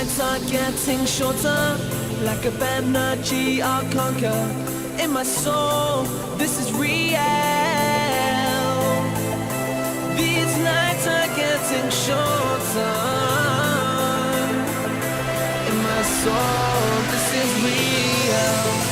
nights are getting shorter, like a energy I'll conquer. In my soul, this is real. These nights are getting shorter. In my soul, this is real.